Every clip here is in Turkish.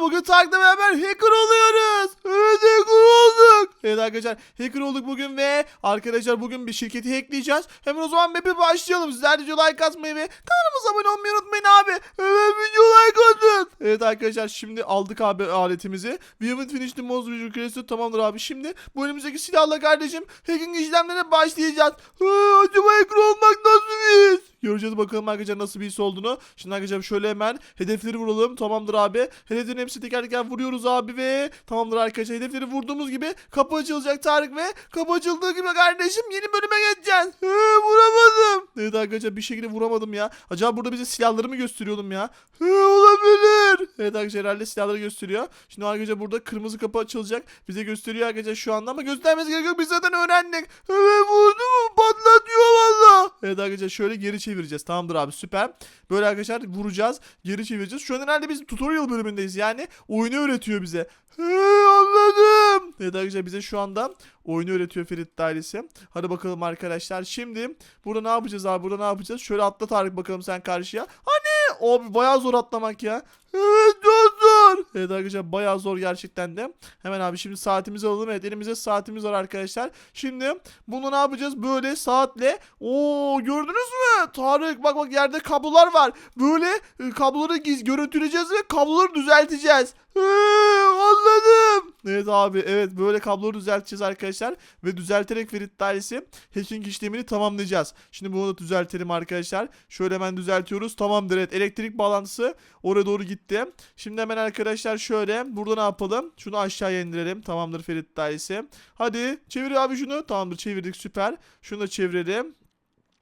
bugün Tarık'la beraber hacker oluyoruz. Evet hacker olduk. Evet arkadaşlar hacker olduk bugün ve arkadaşlar bugün bir şirketi hackleyeceğiz. Hemen o zaman map'e başlayalım. Sizler de like atmayı ve kanalımıza abone olmayı unutmayın abi. Hemen video like atın. Evet arkadaşlar şimdi aldık abi aletimizi. We haven't finished the most visual creation tamamdır abi. Şimdi bu önümüzdeki silahla kardeşim hacking işlemlerine başlayacağız. Hı, acaba hacker olmak nasıl bir? Göreceğiz bakalım arkadaşlar nasıl bir his olduğunu. Şimdi arkadaşlar şöyle hemen hedefleri vuralım. Tamamdır abi. Hedeflerin hepsini teker teker vuruyoruz abi ve tamamdır arkadaşlar. Hedefleri vurduğumuz gibi kapı açılacak Tarık ve kapı açıldığı gibi kardeşim yeni bölüme geçeceğiz. Hı, vuramadım. Evet arkadaşlar bir şekilde vuramadım ya. Acaba burada bize silahları mı gösteriyordum ya? Hı, olabilir. Evet arkadaşlar herhalde silahları gösteriyor. Şimdi arkadaşlar burada kırmızı kapı açılacak. Bize gösteriyor arkadaşlar şu anda ama göstermesi gerek yok. Biz zaten öğrendik. Evet vurdu mu patlatıyor valla. Evet arkadaşlar şöyle geri çevireceğiz. Tamamdır abi süper. Böyle arkadaşlar vuracağız. Geri çevireceğiz. Şu an herhalde biz tutorial bölümündeyiz. Yani oyunu öğretiyor bize. He anladım. Evet arkadaşlar bize şu anda oyunu öğretiyor Ferit dairesi. Hadi bakalım arkadaşlar. Şimdi burada ne yapacağız abi? Burada ne yapacağız? Şöyle atla Tarık bakalım sen karşıya. Hani? Abi bayağı zor atlamak ya. Evet çok. Evet arkadaşlar bayağı zor gerçekten de. Hemen abi şimdi saatimizi alalım. Evet elimizde saatimiz var arkadaşlar. Şimdi bunu ne yapacağız? Böyle saatle. Oo gördünüz mü? Tarık bak bak yerde kablolar var. Böyle e, kabloları giz görüntüleyeceğiz ve kabloları düzelteceğiz. He, anladım. Evet abi evet böyle kabloları düzelteceğiz arkadaşlar. Ve düzelterek Ferit dairesi hacking işlemini tamamlayacağız. Şimdi bunu da düzeltelim arkadaşlar. Şöyle hemen düzeltiyoruz. Tamamdır evet elektrik bağlantısı oraya doğru gitti. Şimdi hemen arkadaşlar şöyle burada ne yapalım? Şunu aşağıya indirelim. Tamamdır Ferit dairesi. Hadi çevir abi şunu. Tamamdır çevirdik süper. Şunu da çevirelim.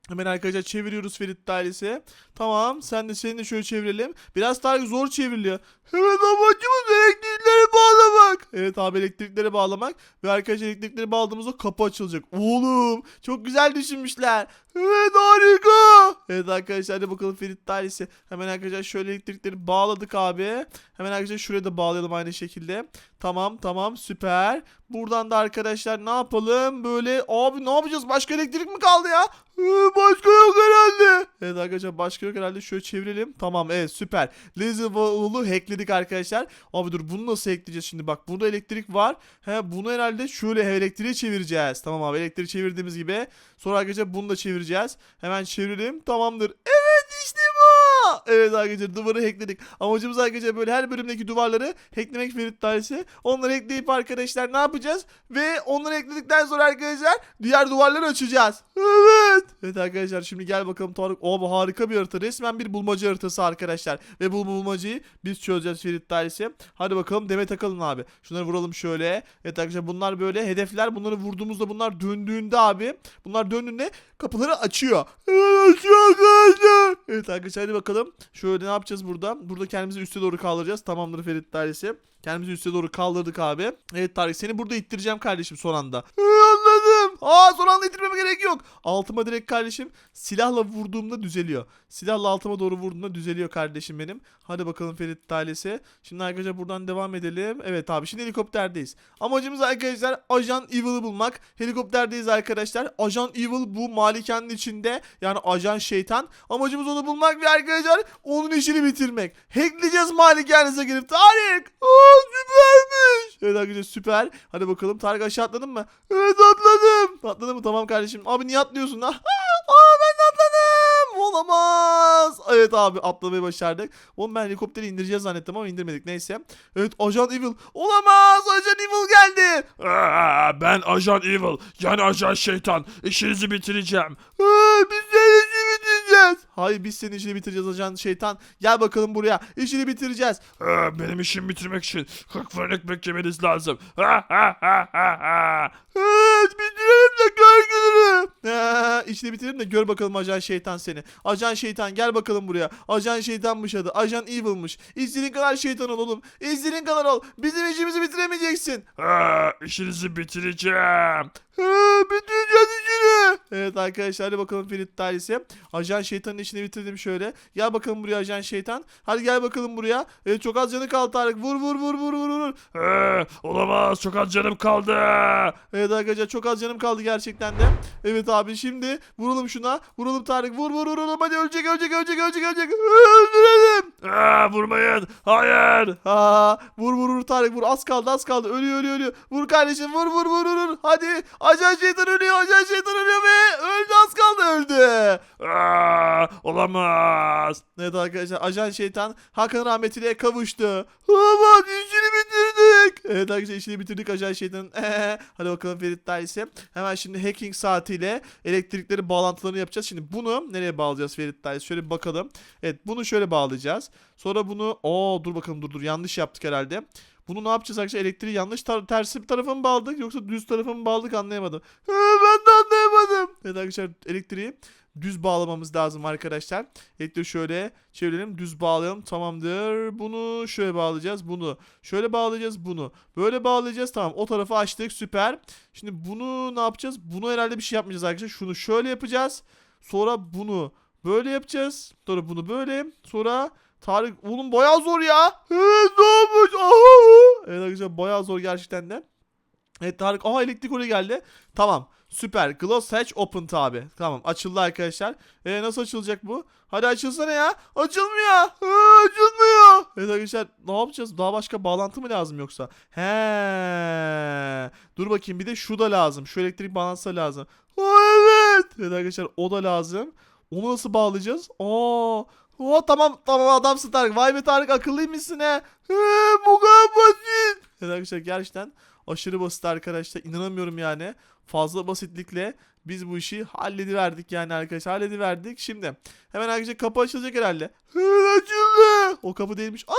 Hemen arkadaşlar çeviriyoruz Ferit dairesi. Tamam sen de seni de şöyle çevirelim. Biraz daha zor çevriliyor. Evet amacımız elektrikleri bağlamak. Evet abi elektrikleri bağlamak. Ve arkadaşlar elektrikleri bağladığımızda kapı açılacak. Oğlum çok güzel düşünmüşler. Evet harika. Evet arkadaşlar hadi bakalım Ferit dairesi. Hemen arkadaşlar şöyle elektrikleri bağladık abi. Hemen arkadaşlar şuraya da bağlayalım aynı şekilde. Tamam tamam süper. Buradan da arkadaşlar ne yapalım? Böyle abi ne yapacağız? Başka elektrik mi kaldı ya? Ee, Başka yok herhalde. Evet arkadaşlar başka yok herhalde. Şöyle çevirelim. Tamam evet süper. Laser wall'u hackledik arkadaşlar. Abi dur bunu nasıl hackleyeceğiz şimdi? Bak burada elektrik var. He bunu herhalde şöyle elektriği çevireceğiz. Tamam abi elektriği çevirdiğimiz gibi. Sonra arkadaşlar bunu da çevireceğiz. Hemen çevirelim. Tamamdır. Evet işte bu. Evet arkadaşlar duvarı hackledik. Amacımız arkadaşlar böyle her bölümdeki duvarları hacklemek Ferit dairesi. Onları hackleyip arkadaşlar ne yapacağız? Ve onları hackledikten sonra arkadaşlar diğer duvarları açacağız. Evet. Evet arkadaşlar şimdi gel bakalım Tarık. O bu harika bir harita. Resmen bir bulmaca haritası arkadaşlar. Ve bu bulmacayı biz çözeceğiz Ferit dairesi. Hadi bakalım deme takalım abi. Şunları vuralım şöyle. Evet arkadaşlar bunlar böyle hedefler. Bunları vurduğumuzda bunlar döndüğünde abi. Bunlar döndüğünde kapıları açıyor. Evet arkadaşlar. Evet arkadaşlar hadi bakalım. Şöyle ne yapacağız burada? Burada kendimizi üste doğru kaldıracağız. Tamamdır Ferit dairesi. Kendimizi üste doğru kaldırdık abi. Evet Tarık seni burada ittireceğim kardeşim son anda. Aa son anda ittirmeme gerek yok. Altıma direkt kardeşim silahla vurduğumda düzeliyor. Silahla altıma doğru vurduğumda düzeliyor kardeşim benim. Hadi bakalım Ferit ailesi. Şimdi arkadaşlar buradan devam edelim. Evet abi şimdi helikopterdeyiz. Amacımız arkadaşlar Ajan Evil'ı bulmak. Helikopterdeyiz arkadaşlar. Ajan Evil bu malikanenin içinde. Yani Ajan Şeytan. Amacımız onu bulmak ve arkadaşlar onun işini bitirmek. Hackleyeceğiz malikanenize girip. Tarık. Aa süpermiş. Evet arkadaşlar süper. Hadi bakalım Tarık aşağı atladın mı? Evet atladım. Atladın mı? Tamam kardeşim. Abi niye atlıyorsun? Aa, aa ben de atladım. Olamaz. Evet abi atlamayı başardık. Oğlum ben helikopteri indireceğiz zannettim ama indirmedik. Neyse. Evet Ajan Evil. Olamaz. Ajan Evil geldi. Aa, ben Ajan Evil, yani Ajan Şeytan. İşinizi bitireceğim. Aa, biz senin işini bitireceğiz. Hayır biz senin işini bitireceğiz ajan şeytan. Gel bakalım buraya. İşini bitireceğiz. Aa, benim işimi bitirmek için 40 fırın ekmek yemeniz lazım. Ha, ha, ha, ha, ha. Evet gününü. Ha, işini bitirelim de gör bakalım ajan şeytan seni. Ajan şeytan gel bakalım buraya. Ajan şeytanmış adı. Ajan evil'mış. İstediğin kadar şeytan ol oğlum. İstediğin kadar ol. Bizim işimizi bitiremeyeceksin. Aa, işinizi bitireceğim. Ha, bitireceğiz işini. Evet arkadaşlar hadi bakalım Ferit dairesi. Ajan şeytanın işini bitirdim şöyle. Gel bakalım buraya ajan şeytan. Hadi gel bakalım buraya. Evet çok az canı kaldı Tarık. Vur vur vur vur vur vur. Ee, olamaz çok az canım kaldı. Evet arkadaşlar çok az canım kaldı gerçekten de. Evet abi şimdi vuralım şuna. Vuralım Tarık. Vur vur vuralım. Hadi ölecek ölecek ölecek ölecek ölecek. Öldürelim. Aa, vurmayın. Hayır. Ha, vur vur vur Tarık vur. Az kaldı az kaldı. Ölüyor ölüyor ölüyor. Vur kardeşim vur vur vur vur. vur. Hadi. Ajan şeytan ölüyor. Ajan şeytan ölüyor ve öldü az kaldı öldü. Aa, olamaz. Evet arkadaşlar ajan şeytan Hakan rahmetiyle kavuştu. Aman işini bitirdik. Evet arkadaşlar işini bitirdik ajan şeytanın. Hadi bakalım Ferit Dairesi. Hemen şimdi hacking saatiyle elektrikleri bağlantılarını yapacağız. Şimdi bunu nereye bağlayacağız Ferit Dairesi? Şöyle bir bakalım. Evet bunu şöyle bağlayacağız. Sonra bunu o dur bakalım dur dur yanlış yaptık herhalde. Bunu ne yapacağız arkadaşlar? Elektriği yanlış tar- tersi bir tarafa mı bağladık yoksa düz tarafa mı bağladık anlayamadım. He, ben de anlayamadım. Evet arkadaşlar elektriği düz bağlamamız lazım arkadaşlar. Elektriği şöyle çevirelim düz bağlayalım tamamdır. Bunu şöyle bağlayacağız bunu. Şöyle bağlayacağız bunu. Böyle bağlayacağız tamam o tarafı açtık süper. Şimdi bunu ne yapacağız? Bunu herhalde bir şey yapmayacağız arkadaşlar. Şunu şöyle yapacağız. Sonra bunu böyle yapacağız. Sonra bunu böyle. Sonra Tarık oğlum bayağı zor ya. Evet? Aha. Evet arkadaşlar bayağı zor gerçekten de. Evet Tarık aha elektrik oraya geldi. Tamam süper. Gloss hatch open tabi. Tamam açıldı arkadaşlar. E, nasıl açılacak bu? Hadi açılsana ya. Açılmıyor. Ha, açılmıyor. Evet arkadaşlar ne yapacağız? Daha başka bağlantı mı lazım yoksa? He. Dur bakayım bir de şu da lazım. Şu elektrik bağlantısı lazım. Ha, evet. Evet arkadaşlar o da lazım. Onu nasıl bağlayacağız? Aa. Oo, tamam tamam adamsın Tarık. Vay be Tarık akıllıymışsın he. He bu kadar basit. Evet arkadaşlar gerçekten aşırı basit arkadaşlar. İnanamıyorum yani. Fazla basitlikle biz bu işi hallediverdik yani arkadaşlar. Hallediverdik. Şimdi hemen arkadaşlar kapı açılacak herhalde. Evet açıldı. O kapı değilmiş. Ne?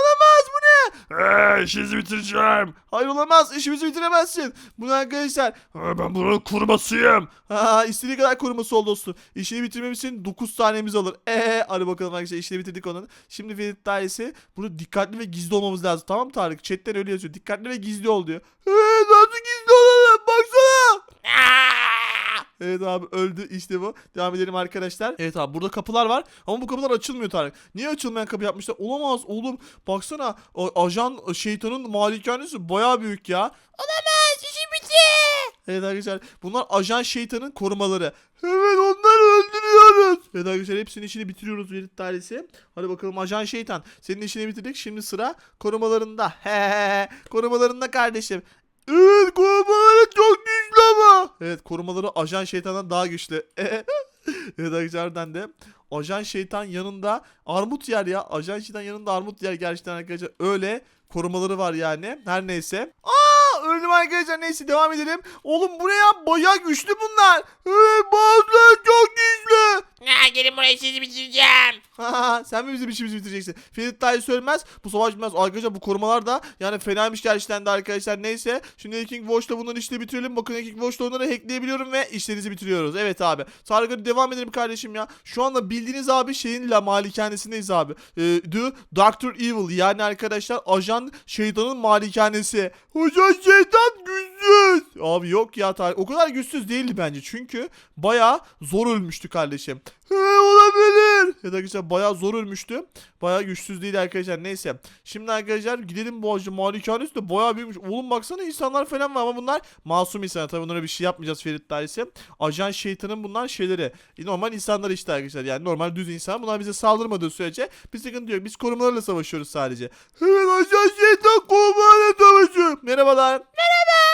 Ee, işinizi bitireceğim. Hayır olamaz. İşimizi bitiremezsin. Bunu arkadaşlar. Ee, ben buranın kurmasıyım. Ha, istediği kadar koruması ol dostum. İşini bitirmemiz için 9 tanemiz alır. Eee hadi bakalım arkadaşlar işini bitirdik onun. Şimdi Ferit dairesi burada dikkatli ve gizli olmamız lazım. Tamam mı Tarık? Chatten öyle yazıyor. Dikkatli ve gizli ol diyor. Eee nasıl gizli olalım? Baksana. Evet abi öldü işte bu. Devam edelim arkadaşlar. Evet abi burada kapılar var ama bu kapılar açılmıyor Tarık. Niye açılmayan kapı yapmışlar? Olamaz oğlum. Baksana ajan şeytanın malikanesi baya büyük ya. Olamaz işi bitti. Evet arkadaşlar bunlar ajan şeytanın korumaları. Evet onları öldürüyoruz. Evet arkadaşlar hepsinin işini bitiriyoruz Verit dairesi. Hadi bakalım ajan şeytan. Senin işini bitirdik. Şimdi sıra korumalarında. He korumalarında kardeşim. Evet korumaları çok ama. Evet korumaları ajan şeytandan daha güçlü. evet arkadaşlar de ajan şeytan yanında armut yer ya. Ajan şeytan yanında armut yer gerçekten arkadaşlar. Öyle korumaları var yani. Her neyse. Aa öldüm arkadaşlar. Neyse devam edelim. Oğlum bu ne ya? Bayağı güçlü bunlar. Evet bazıları çok güçlü. Ha, gelin buraya sizi bitireceğim. Sen mi bizim işimizi bitireceksin? Ferit dahi söylemez. Bu savaş bitmez. Arkadaşlar bu korumalar da yani fenaymış gerçekten de arkadaşlar. Neyse. Şimdi King Watch'la bunların işini bitirelim. Bakın King Watch'la onları hackleyebiliyorum ve işlerinizi bitiriyoruz. Evet abi. Hadi devam edelim kardeşim ya. Şu anda bildiğiniz abi şeyin la malikanesindeyiz abi. Ee, The Doctor Evil yani arkadaşlar ajan şeytanın malikanesi. Ajan şeytan güçsüz. Abi yok ya Tarık. O kadar güçsüz değildi bence. Çünkü bayağı zor ölmüştü kardeşim. He olabilir. Da arkadaşlar bayağı zor ölmüştü. Bayağı güçsüz değil arkadaşlar. Neyse. Şimdi arkadaşlar gidelim bu acı malikanesi de bayağı büyükmüş. Oğlum baksana insanlar falan var ama bunlar masum insanlar. Tabii bunlara bir şey yapmayacağız Ferit dairesi. Ajan şeytanın bunlar şeyleri. E, Normal insanlar işte arkadaşlar. Yani normal düz insan. Bunlar bize saldırmadığı sürece bir sıkıntı yok. Biz korumalarla savaşıyoruz sadece. Evet ajan şeytan korumalarla savaşıyor. Merhabalar. Kimsiniz?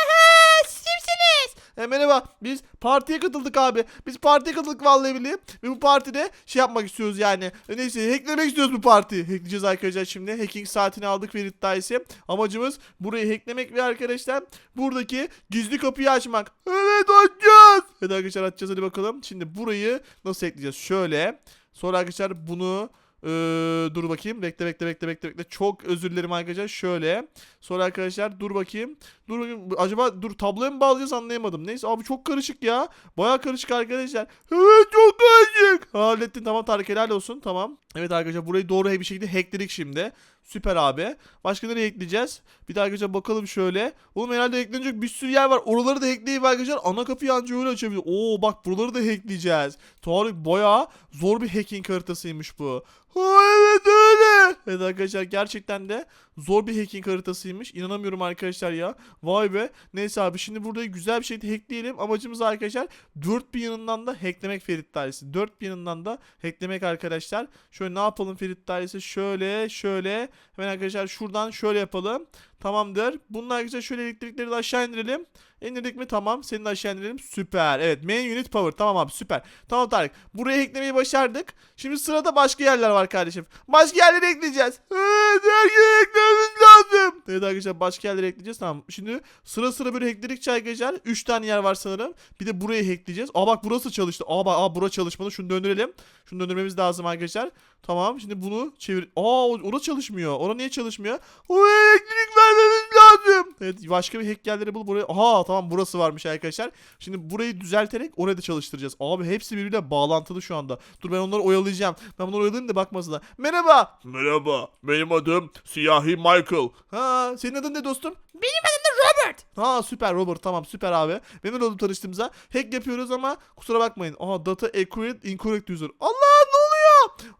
E, merhaba biz partiye katıldık abi. Biz partiye katıldık vallahi billahi. Ve bu partide şey yapmak istiyoruz yani. E, neyse hacklemek istiyoruz bu partiyi. Hackleyeceğiz arkadaşlar şimdi. Hacking saatini aldık ve iddiayesi. Amacımız burayı hacklemek ve arkadaşlar buradaki gizli kapıyı açmak. Evet açacağız. Evet arkadaşlar açacağız hadi bakalım. Şimdi burayı nasıl hackleyeceğiz? Şöyle. Sonra arkadaşlar bunu ee, dur bakayım. Bekle bekle bekle bekle bekle. Çok özür dilerim arkadaşlar. Şöyle. Sonra arkadaşlar dur bakayım. Dur. Acaba dur tabloya mı bağlayacağız anlayamadım. Neyse abi çok karışık ya. Baya karışık arkadaşlar. Evet çok karışık. Hallettin tamam Tarık helal olsun. Tamam. Evet arkadaşlar burayı doğru bir şekilde hackledik şimdi. Süper abi. Başka nereye ekleyeceğiz? Bir daha arkadaşlar bakalım şöyle. Oğlum herhalde eklenecek bir sürü yer var. Oraları da hackleyip arkadaşlar ana kapıyı anca öyle açabilir. Oo bak buraları da hackleyeceğiz. Tarık bayağı zor bir hacking haritasıymış bu. Ha evet öyle. Evet arkadaşlar gerçekten de zor bir hacking haritasıymış. İnanamıyorum arkadaşlar ya. Vay be. Neyse abi şimdi burada güzel bir şekilde hackleyelim. Amacımız arkadaşlar dört bir yanından da hacklemek Ferit dairesi. Dört bir yanından da hacklemek arkadaşlar. Şöyle ne yapalım Ferit dairesi? Şöyle şöyle. Hemen arkadaşlar şuradan şöyle yapalım. Tamamdır. Bunun arkadaşlar şöyle elektrikleri de aşağı indirelim. İndirdik mi? Tamam. Seni de aşağı indirelim. Süper. Evet. Main unit power. Tamam abi süper. Tamam Tarık. Buraya hacklemeyi başardık. Şimdi sırada başka yerler var kardeşim. Başka yerleri ekleyeceğiz. Her yere eklememiz lazım. Evet arkadaşlar başka yerleri ekleyeceğiz. Tamam. Şimdi sıra sıra böyle hackledikçe arkadaşlar 3 tane yer var sanırım. Bir de burayı hackleyeceğiz. Aa bak burası çalıştı. Aa bak aa bura çalışmadı. Şunu döndürelim. Şunu döndürmemiz lazım arkadaşlar. Tamam. Şimdi bunu çevir. Aa orada çalışmıyor. Orada niye çalışmıyor? Oraya elektrik vermemiz lazım. Evet başka bir hack yerleri bul buraya. Aha tamam burası varmış arkadaşlar. Şimdi burayı düzelterek oraya da çalıştıracağız. Abi hepsi birbirine bağlantılı şu anda. Dur ben onları oyalayacağım. Ben bunları oyalayayım da bakmasınlar. Merhaba. Merhaba. Benim adım Siyahi Michael. Ha senin adın ne dostum? Benim adım da Robert. Ha süper Robert tamam süper abi. Memnun oldum tanıştığımıza. Hack yapıyoruz ama kusura bakmayın. Aha data accurate incorrect user. Allah ne?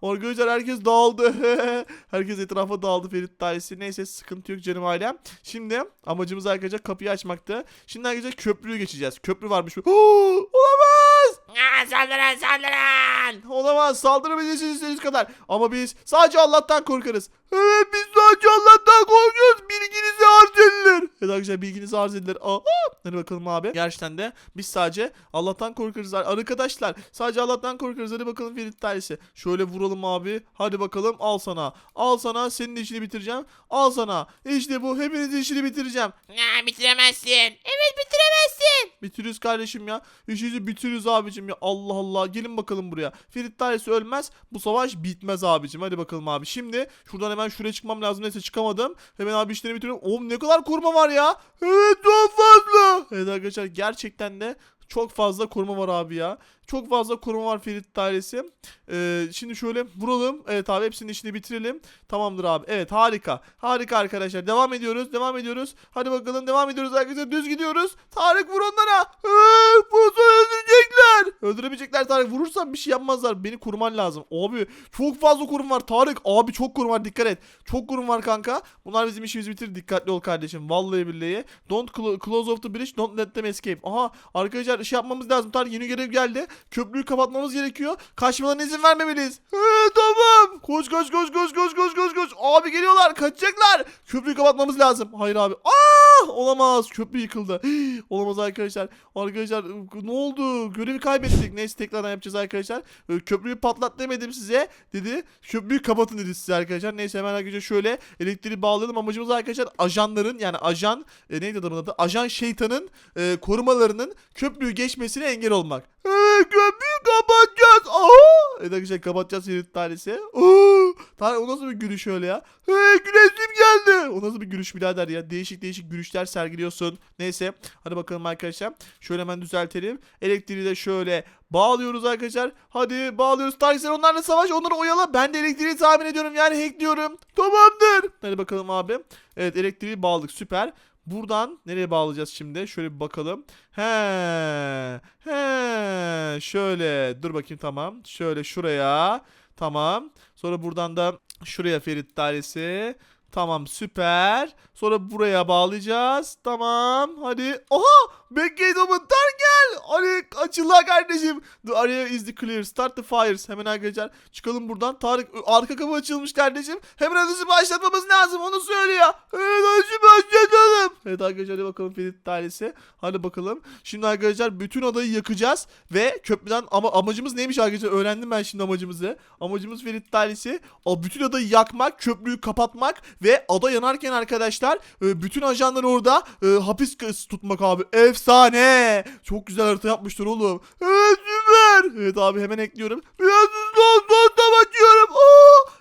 Arkadaşlar herkes dağıldı. herkes etrafa dağıldı Ferit dairesi. Neyse sıkıntı yok canım ailem. Şimdi amacımız arkadaşlar kapıyı açmaktı. Şimdi arkadaşlar köprüyü geçeceğiz. Köprü varmış. Olamaz. Aa, saldırın saldırın. Olamaz. Saldırabilirsiniz istediğiniz kadar. Ama biz sadece Allah'tan korkarız. Evet biz sadece Allah'tan korkuyoruz. Bilginizi edilir. Evet arkadaşlar bilginizi arz edilir. Aa, hadi bakalım abi. Gerçekten de biz sadece Allah'tan korkarız. Arkadaşlar sadece Allah'tan korkarız. Hadi bakalım Ferit Talisi. Şöyle vuralım abi. Hadi bakalım al sana. Al sana senin işini bitireceğim. Al sana. İşte bu hepinizin işini bitireceğim. Aa, bitiremezsin. Evet bitiremezsin. Bitiriyoruz kardeşim ya. İşinizi bitiriyoruz abicim ya. Allah Allah. Gelin bakalım buraya. Ferit Dairesi ölmez. Bu savaş bitmez abicim. Hadi bakalım abi. Şimdi şuradan hemen şuraya çıkmam lazım. Neyse çıkamadım. Hemen abi işlerimi bitiriyorum. Oğlum ne kadar koruma var ya. Evet çok fazla. Evet arkadaşlar gerçekten de çok fazla koruma var abi ya. Çok fazla koruma var Ferit Dairesi. Ee, şimdi şöyle vuralım. Evet abi hepsinin işini bitirelim. Tamamdır abi. Evet harika. Harika arkadaşlar. Devam ediyoruz. Devam ediyoruz. Hadi bakalım devam ediyoruz arkadaşlar. Düz gidiyoruz. Tarık vur onlara. Bu öldürecekler. Öldüremeyecekler Tarık. Vurursam bir şey yapmazlar. Beni koruman lazım. Abi çok fazla kurum var Tarık. Abi çok kurum var dikkat et. Çok kurum var kanka. Bunlar bizim işimizi bitirir. Dikkatli ol kardeşim. Vallahi billahi. Don't clo- close off the bridge. Don't let them escape. Aha arkadaşlar şey yapmamız lazım. Tarık yeni görev geldi. Köprüyü kapatmamız gerekiyor. Kaçmalarına izin vermemeliyiz. He, tamam. Koş koş koş koş koş koş koş koş. Abi geliyorlar. Kaçacaklar. Köprüyü kapatmamız lazım. Hayır abi. Aa! Olamaz. Köprü yıkıldı. Olamaz arkadaşlar. Arkadaşlar ne oldu? Görevi kaybettik. Neyse tekrardan yapacağız arkadaşlar. Ee, Köprüyü patlat demedim size. Dedi. Köprüyü kapatın dedi size arkadaşlar. Neyse hemen arkadaşlar şöyle elektriği bağlayalım. Amacımız arkadaşlar ajanların yani ajan e, neydi adamın adı? Ajan şeytanın e, korumalarının köprüyü geçmesine engel olmak. Ee, köprüyü kapatacağız. Aa! Evet arkadaşlar kapatacağız Ferit tanesi. Tarık o nasıl bir gülüş öyle ya? Hey güneşim geldi. O nasıl bir gülüş birader ya? Değişik değişik gülüşler sergiliyorsun. Neyse. Hadi bakalım arkadaşlar. Şöyle hemen düzeltelim. Elektriği de şöyle bağlıyoruz arkadaşlar. Hadi bağlıyoruz. Tarık onlarla savaş. Onları oyala. Ben de elektriği tahmin ediyorum. Yani hackliyorum. Tamamdır. Hadi bakalım abi. Evet elektriği bağladık. Süper. Buradan nereye bağlayacağız şimdi? Şöyle bir bakalım. He. He. Şöyle. Dur bakayım tamam. Şöyle şuraya. Tamam. Sonra buradan da şuraya Ferit dairesi. Tamam süper. Sonra buraya bağlayacağız. Tamam. Hadi. Oha! Backgate open. Tar gel. Hadi açıl la kardeşim. The area is the clear. Start the fires. Hemen arkadaşlar çıkalım buradan. Tarık arka kapı açılmış kardeşim. Hemen atışı başlatmamız lazım. Onu söylüyor. Evet atışı başlatalım. Evet arkadaşlar hadi bakalım Ferit dairesi. Hadi bakalım. Şimdi arkadaşlar bütün adayı yakacağız. Ve köprüden ama amacımız neymiş arkadaşlar? Öğrendim ben şimdi amacımızı. Amacımız Ferit dairesi. O bütün adayı yakmak, köprüyü kapatmak ve ada yanarken arkadaşlar bütün ajanları orada hapis tutmak abi. Efsane. Çok güzel harita yapmışlar oğlum. Evet süper. Evet abi hemen ekliyorum. Biraz son tam açıyorum.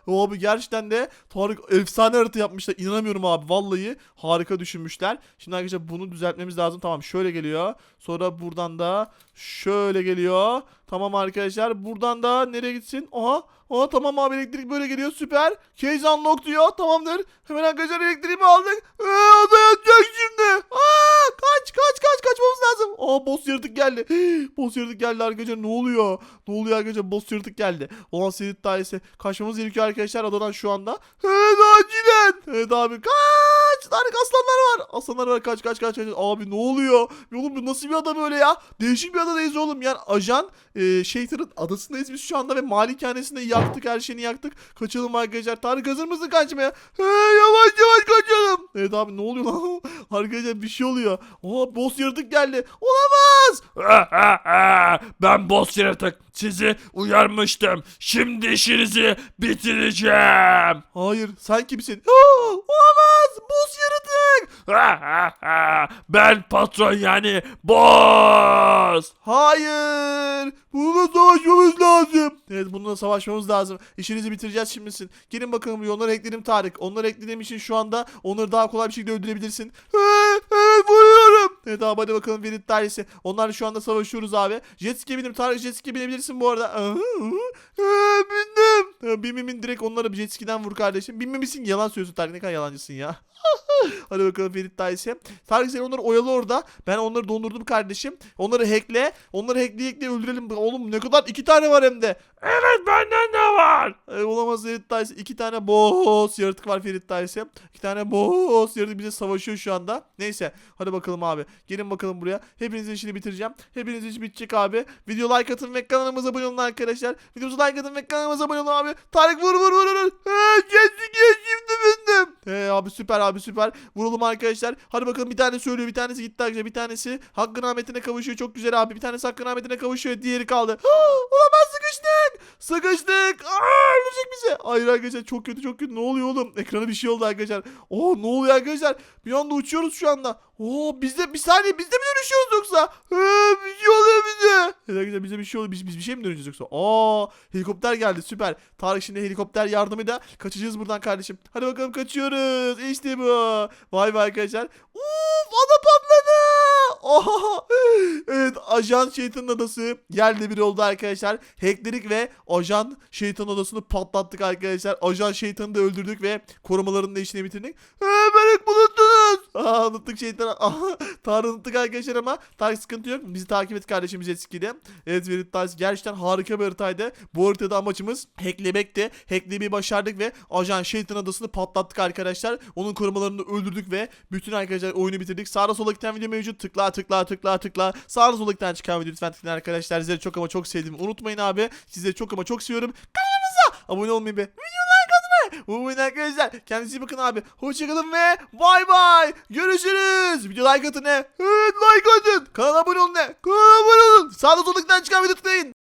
Aa, Abi gerçekten de Tarık efsane harita yapmışlar. İnanamıyorum abi vallahi harika düşünmüşler. Şimdi arkadaşlar bunu düzeltmemiz lazım. Tamam şöyle geliyor. Sonra buradan da şöyle geliyor. Tamam arkadaşlar buradan da nereye gitsin? Aha. Aha tamam abi elektrik böyle geliyor süper. Case unlock diyor tamamdır. Hemen arkadaşlar elektriğimi aldık. Ee, o da yatacak şimdi. Aa, kaç kaç kaç kaçmamız lazım. Aa boss yaratık geldi. boss yaratık geldi arkadaşlar ne oluyor? Ne oluyor arkadaşlar boss yaratık geldi. Olan Serit dairesi. Kaçmamız gerekiyor arkadaşlar adadan şu anda. Evet acilen. Evet abi kaç. Tarık aslanlar var. Aslanlar var kaç kaç kaç. kaç. Abi ne oluyor? Oğlum bu nasıl bir ada böyle ya? Değişik bir adadayız oğlum. Yani ajan e, Şeytan'ın adasındayız biz şu anda ve malikanesinde yaktık her şeyini yaktık. Kaçalım arkadaşlar. Tarık hazır mısın kaçmaya? He, yavaş yavaş kaçalım. Evet abi ne oluyor lan? arkadaşlar bir şey oluyor. Aa boss yaratık geldi. Olamaz. Ben boss yaratık. Sizi uyarmıştım. Şimdi işinizi bitireceğim. Hayır sen kimsin? Aa, olamaz. Boss yaratık. Ben patron yani boss. Hayır. Bununla savaşmamız lazım. Evet bununla savaşmamız lazım. İşinizi bitireceğiz şimdisin. Gelin bakalım. Onları ekledim Tarık. Onları eklediğim için şu anda onları daha kolay bir şekilde öldürebilirsin. Evet, evet vuruyorum. Evet abi hadi bakalım Verit dairesi. Onlarla şu anda savaşıyoruz abi. Jet ski'ye bindim. Tarık jet ski'ye binebilirsin bu arada. Ee, bindim. Bin bin bin direkt onları jet ski'den vur kardeşim. Binmemişsin yalan söylüyorsun Tarık. Ne kadar yalancısın ya. Hadi bakalım Ferit Dayısı. Tarık sen onları oyalı orada. Ben onları dondurdum kardeşim. Onları hackle. Onları hackle hackle öldürelim. Oğlum ne kadar iki tane var hem de. Evet benden de var. Ee, olamaz Ferit Dayısı. İki tane boss yaratık var Ferit Dayısı. İki tane boss yaratık bize savaşıyor şu anda. Neyse. Hadi bakalım abi. Gelin bakalım buraya. Hepinizin işini bitireceğim. Hepinizin işi bitecek abi. Video like atın ve kanalımıza abone olun arkadaşlar. Videomuza like atın ve kanalımıza abone olun abi. Tarık vur vur vur vur. Ee, şimdi bindim. Ee, abi süper abi süper. Vuralım arkadaşlar. Hadi bakalım bir tane söylüyor. Bir tanesi gitti arkadaşlar. Bir tanesi hakkın rahmetine kavuşuyor. Çok güzel abi. Bir tanesi hakkın rahmetine kavuşuyor. Diğeri kaldı. Olamaz sıkıştık. Sıkıştık. Aa, ölecek bize. Hayır arkadaşlar çok kötü çok kötü. Ne oluyor oğlum? Ekrana bir şey oldu arkadaşlar. Oo ne oluyor arkadaşlar? Bir anda uçuyoruz şu anda. Oo biz de bir saniye biz de mi dönüşüyoruz yoksa? He, bir şey oluyor bize. Evet arkadaşlar bize bir şey oluyor. Biz, biz bir şey mi döneceğiz yoksa? Aa helikopter geldi süper. Tarık şimdi helikopter yardımıyla kaçacağız buradan kardeşim. Hadi bakalım kaçıyoruz. İşte bu. Vay vay arkadaşlar. Patladı. Oha. Evet ajan şeytanın adası yerle bir oldu arkadaşlar. Hackledik ve ajan şeytan adasını patlattık arkadaşlar. Ajan şeytanı da öldürdük ve korumalarını da işini bitirdik. He beni unuttunuz. Aa unuttuk şeytanı. Tarık unuttuk arkadaşlar ama Tarık sıkıntı yok. Bizi takip et kardeşimiz eskide. Evet Verit Tarık gerçekten harika bir haritaydı. Bu haritada amacımız hacklemekti. Hacklemeyi başardık ve ajan şeytan adasını patlattık arkadaşlar. Onun korumalarını öldürdük ve bütün arkadaşlar oyunu bitirdik. Sağda solda giden video mevcut. Tıkla tıkla tıkla tıkla. Solda giden çıkan video lütfen tıklayın arkadaşlar. Sizleri çok ama çok sevdim. Unutmayın abi. Sizleri çok ama çok seviyorum. Kanalımıza abone olmayı ve video like atmayı unutmayın arkadaşlar. Kendinize iyi bakın abi. Hoşçakalın ve bay bay. Görüşürüz. Video like atın ne? Evet like atın. Kanala abone olun ne? Kanala abone olun. Solda giden çıkan video tıklayın.